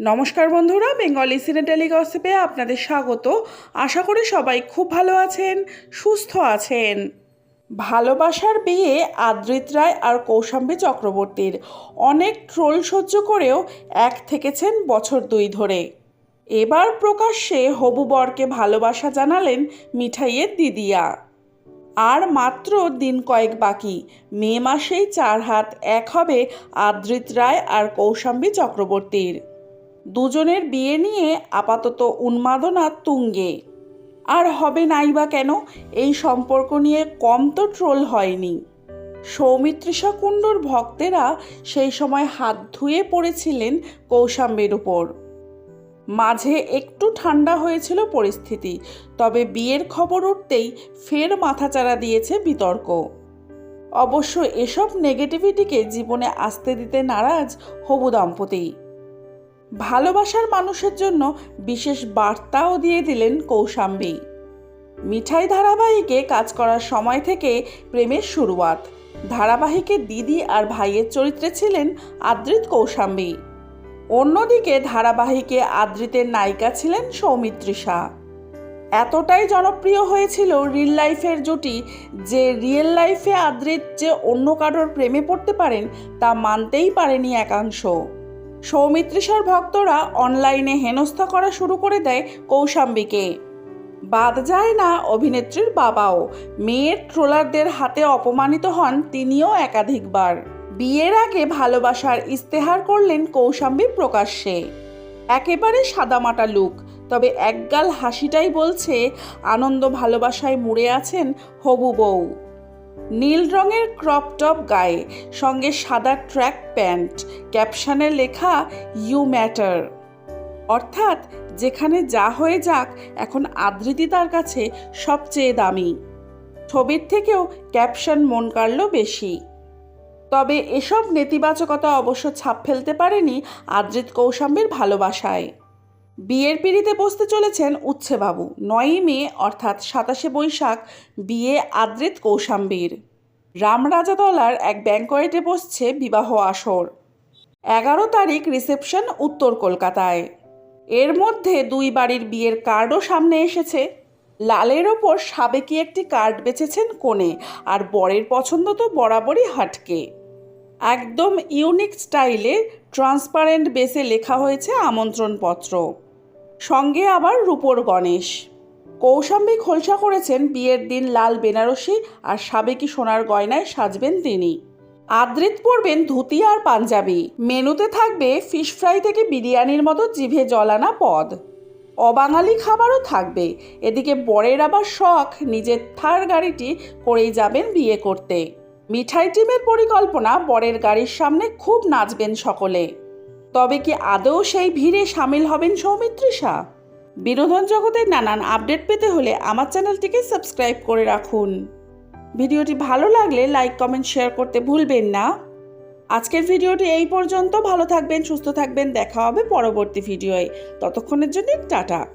নমস্কার বন্ধুরা, বেঙ্গলি সিনেটালি গসিপে আপনাদের স্বাগত। আশা করি সবাই খুব ভালো আছেন, সুস্থ আছেন। ভালোবাসার বিয়ে আদ্রিত রায় আর কৌশাম্বী চক্রবর্তীর। অনেক ট্রোল সহ্য করেও এক থেকেছেন বছর দুই ধরে। এবার প্রকাশ্যে হবু বরকে ভালোবাসা জানালেন মিঠাইয়ের দিদিয়া। আর মাত্র দিন কয়েক বাকি, মে মাসেই চার হাত এক হবে আদ্রিত রায় আর কৌশাম্বী চক্রবর্তীর। দুজনের বিয়ে নিয়ে আপাতত উন্মাদনা তুঙ্গে। আর হবে নাই বা কেন, এই সম্পর্ক নিয়ে কম তো ট্রোল হয়নি। সৌমিত্রিষা কুণ্ডুর ভক্তেরা সেই সময় হাত ধুয়ে পড়েছিলেন কৌশাম্বের উপর। মাঝে একটু ঠান্ডা হয়েছিল পরিস্থিতি, তবে বিয়ের খবর উঠতেই ফের মাথাচাড়া দিয়েছে বিতর্ক। অবশ্য এসব নেগেটিভিটিকে জীবনে আসতে দিতে নারাজ হবু দম্পতি। ভালোবাসার মানুষের জন্য বিশেষ বার্তাও দিয়ে দিলেন কৌশাম্বী। মিঠাই ধারাবাহিকে কাজ করার সময় থেকে প্রেমের শুরুয়াত। ধারাবাহিকে দিদি আর ভাইয়ের চরিত্রে ছিলেন আদ্রিত কৌশাম্বী। অন্যদিকে ধারাবাহিকে আদ্রিতের নায়িকা ছিলেন সৌমিত্রিষা এতটাই জনপ্রিয় হয়েছিল রিল লাইফের জুটি যে রিয়েল লাইফে আদ্রিত যে অন্য কারোর প্রেমে পড়তে পারেন তা মানতেই পারেনি একাংশ। সৌমিত্রিষার ভক্তরা অনলাইনে হেনস্থা করা শুরু করে দেয় কৌশাম্বীকে। বাদ যায় না অভিনেত্রীর বাবাও। মেয়ের ট্রোলারদের হাতে অপমানিত হন তিনিও একাধিকবার। বিয়ের আগে ভালোবাসার ইস্তেহার করলেন কৌশাম্বী প্রকাশ্যে। একেবারে সাদামাটা লুক, তবে একগাল হাসিটাই বলছে, আনন্দ ভালোবাসায় মুড়ে আছেন হবু বউ। নীল রঙের ক্রপ টপ গায়ে, সঙ্গে সাদা ট্র্যাক প্যান্ট। ক্যাপশনে লেখা ইউ ম্যাটার অর্থাৎ, যেখানে যা হয়ে যাক, এখন আদৃতি তার কাছে সবচেয়ে দামি। ছবির থেকেও ক্যাপশন মন কাড়ল বেশি। তবে এসব নেতিবাচকতা অবশ্য ছাপ ফেলতে পারেনি আদ্রিত কৌশাম্বীর ভালোবাসায়। বিয়ের পিড়িতে বসতে চলেছেন উচ্ছেবাবু নয়ই মে, অর্থাৎ সাতাশে বৈশাখ, বিয়ে আদ্রিত কৌশাম্বীর। রামরাজাতলার এক ব্যাঙ্কয়েটে বসছে বিবাহ আসর। এগারো তারিখ রিসেপশন উত্তর কলকাতায়। এর মধ্যে দুই বাড়ির বিয়ের কার্ডও সামনে এসেছে। লালের ওপর সাবেকি একটি কার্ড বেছেছেন কোণে, আর বরের পছন্দ তো বরাবরই হাটকে। একদম ইউনিক স্টাইলে ট্রান্সপারেন্ট বেসে লেখা হয়েছে আমন্ত্রণপত্র। সঙ্গে আবার রূপোর গণেশ। কৌশাম্বী খোলসা করেছেন বিয়ের দিন লাল বেনারসি আর সাবেকি সোনার গয়নায় সাজবেন তিনি। আদ্রিত পরবেন ধুতি আর পাঞ্জাবি। মেনুতে থাকবে ফিশ ফ্রাই থেকে বিরিয়ানির মতো জিভে জলানা পদ। অবাঙালি খাবারও থাকবে। এদিকে বরের আবার শখ, নিজের থার গাড়িটি করেই যাবেন বিয়ে করতে। মিঠাই টিমের পরিকল্পনা বরের গাড়ির সামনে খুব নাচবেন সকলে। তবে কি আদৌ সেই ভিড়ে সামিল হবেন সৌমিত্রিষা বিনোদন জগতের নানান আপডেট পেতে হলে আমার চ্যানেলটিকে সাবস্ক্রাইব করে রাখুন। ভিডিওটি ভালো লাগলে লাইক, কমেন্ট, শেয়ার করতে ভুলবেন না। আজকের ভিডিওটি এই পর্যন্ত। ভালো থাকবেন, সুস্থ থাকবেন। দেখা হবে পরবর্তী ভিডিওয়ে। ততক্ষণের জন্য টাটা।